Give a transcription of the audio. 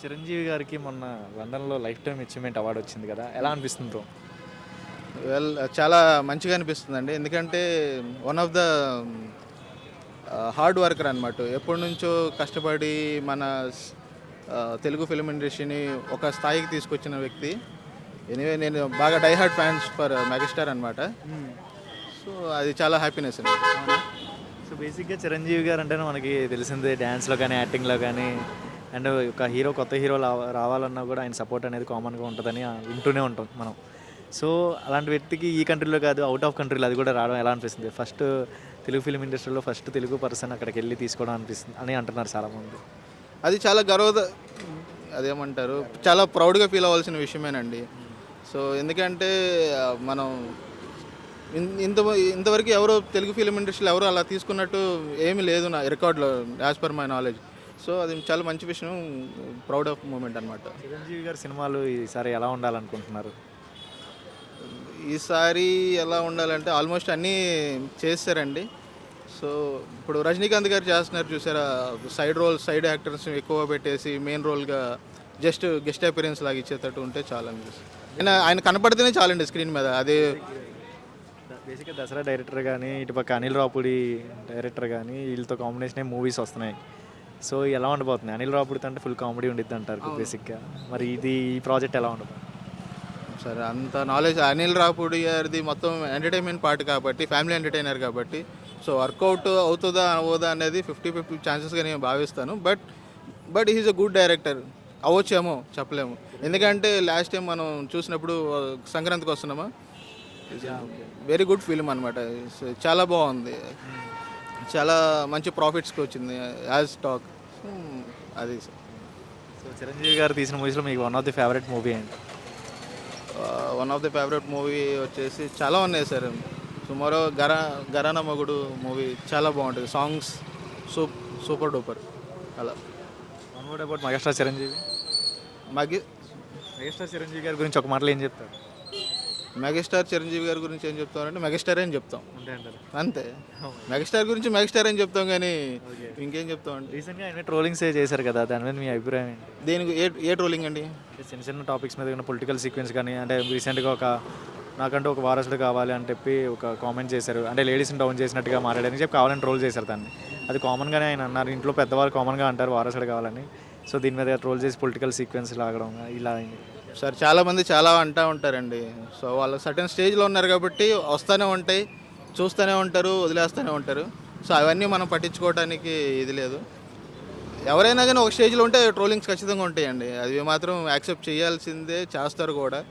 చిరంజీవి గారికి మొన్న లండన్లో లైఫ్ టైం అచీవ్మెంట్ అవార్డు వచ్చింది కదా. ఎలా అనిపిస్తుంది బ్రో వెల్ చాలా మంచిగా అనిపిస్తుందండి. ఎందుకంటే one of the hard worker అనమాట ఎప్పటి నుంచో కష్టపడి మన తెలుగు ఫిలిం ఇండస్ట్రీని ఒక స్థాయికి తీసుకొచ్చిన వ్యక్తి. ఎనివే నేను బాగా die hard fans for megastar అనమాట సో అది చాలా హ్యాపీనెస్ అండి. సో బేసిక్గా చిరంజీవి గారు అంటేనే మనకి తెలిసిందే డ్యాన్స్లో కానీ యాక్టింగ్లో కానీ అండ్ ఒక హీరో కొత్త హీరో రావాలన్నా కూడా ఆయన సపోర్ట్ అనేది కామన్గా ఉంటుందని వింటూనే ఉంటాం మనం. సో అలాంటి వ్యక్తికి ఈ కంట్రీలో కాదు అవుట్ ఆఫ్ కంట్రీలో అది కూడా రావడం ఎలా అనిపిస్తుంది? ఫస్ట్ తెలుగు ఫిలిం ఇండస్ట్రీలో ఫస్ట్ తెలుగు పర్సన్ అక్కడికి వెళ్ళి తీసుకోవడం అనిపిస్తుంది అని అంటున్నారు చాలామంది. అది చాలా గర్వ అదేమంటారు చాలా ప్రౌడ్గా ఫీల్ అవ్వాల్సిన విషయమేనండి. సో ఎందుకంటే మనం ఇన్- ఇంత ఇంతవరకు ఎవరు తెలుగు ఫిలిం ఇండస్ట్రీలో ఎవరు అలా తీసుకున్నట్టు ఏమీ లేదు నా రికార్డులో as per my knowledge so అది చాలా మంచి విషయం ప్రౌడ్ ఆఫ్ మూమెంట్ అనమాట చిరంజీవి గారి సినిమాలు ఈసారి ఎలా ఉండాలనుకుంటున్నారు? ఈసారి ఎలా ఉండాలంటే ఆల్మోస్ట్ అన్నీ చేస్తారండి. సో ఇప్పుడు రజనీకాంత్ గారు చేస్తున్నారు చూసారా సైడ్ రోల్ సైడ్ యాక్టర్స్ ఎక్కువ పెట్టేసి మెయిన్ రోల్గా జస్ట్ గెస్ట్ అపీరెన్స్ లాగా ఇచ్చేటట్టు ఉంటే చాలా అనిపిస్తుంది ఆయన ఆయన కనపడితేనే చాలండి స్క్రీన్ మీద. అది బేసిక్గా దసరా డైరెక్టర్ కానీ ఇటుపక్క అనిల్ రాపుడి డైరెక్టర్ కానీ వీళ్ళతో కాంబినేషన్ మూవీస్ వస్తున్నాయి. సో ఎలా ఉండబోతుంది? అనిల్ రాపుడితో అంటే ఫుల్ కామెడీ ఉండిద్ది అంటారు బేసిక్గా మరి ఇది ఈ ప్రాజెక్ట్ ఎలా ఉండబోతుంది? సరే అంత నాలెడ్జ్ అనిల్ రాపుడి గారిది మొత్తం ఎంటర్టైన్మెంట్ పార్ట్ కాబట్టి ఫ్యామిలీ ఎంటర్టైనర్ కాబట్టి సో వర్కౌట్ అవుతుందా అవ్వదా అనేది ఫిఫ్టీ ఫిఫ్టీ ఛాన్సెస్గా నేను భావిస్తాను. But but is a good director అవ్వచ్చేమో చెప్పలేము. ఎందుకంటే లాస్ట్ టైం మనం చూసినప్పుడు సంక్రాంతికి వస్తున్నామా? వెరీ గుడ్ ఫిలిం అనమాట చాలా బాగుంది. చాలా మంచి ప్రాఫిట్స్కి వచ్చింది యాజ్ టాక్ అది. సో చిరంజీవి గారు తీసిన మూవీస్లో మీకు one of the favourite movie ఏంటి? One of the favourite movie వచ్చేసి చాలా ఉన్నాయి సార్ సుమారు గర గరాన మొగుడు మూవీ చాలా బాగుంటుంది. సాంగ్స్ సూప్ సూపర్ డూపర్ అలా. One word about megastar Chiranjeevi. మగి megastar Chiranjeevi గారి గురించి ఒక మాటలో ఏం చెప్తారు? మెగాస్టార్ చిరంజీవి గారి గురించి ఏం చెప్తామంటే మెగాస్టార్ అని చెప్తాం. అంతే మెగాస్టార్ గురించి మెగాస్టార్ అని చెప్తాం కానీ ఇంకేం చెప్తామండి రీసెంట్గా ఆయన ట్రోలింగ్స్ చేశారు కదా దాని మీద మీ అభిప్రాయం ఏంటి? దేనికి ఏ ఏ ట్రోలింగ్ అండి? చిన్న చిన్న టాపిక్స్ మీద పొలిటికల్ సీక్వెన్స్ కానీ అంటే రీసెంట్గా ఒక నాకంటూ ఒక వారసుడు కావాలి అని చెప్పి ఒక కామెంట్ చేశారు. అంటే లేడీస్ని డౌన్ చేసినట్టుగా మాట్లాడని చెప్పి కావాలని ట్రోల్ చేశారు దాన్ని. అది కామన్గానే ఆయన అన్నారు. ఇంట్లో పెద్దవాళ్ళు కామన్గా అంటారు వారసుడు కావాలని. సో దీని మీద ట్రోల్ చేసి పొలిటికల్ సీక్వెన్స్ లాగడం ఇలా అయింది. సార్ చాలామంది చాలా అంటూ ఉంటారండి. సో వాళ్ళు సర్టన్ స్టేజ్లో ఉన్నారు కాబట్టి వస్తూనే ఉంటాయి చూస్తూనే ఉంటారు వదిలేస్తూనే ఉంటారు. సో అవన్నీ మనం పట్టించుకోవడానికి ఇది లేదు. ఎవరైనా కానీ ఒక స్టేజ్లో ఉంటే ట్రోలింగ్స్ ఖచ్చితంగా ఉంటాయండి. అవి మాత్రం యాక్సెప్ట్ చేయాల్సిందే చేస్తారు కూడా.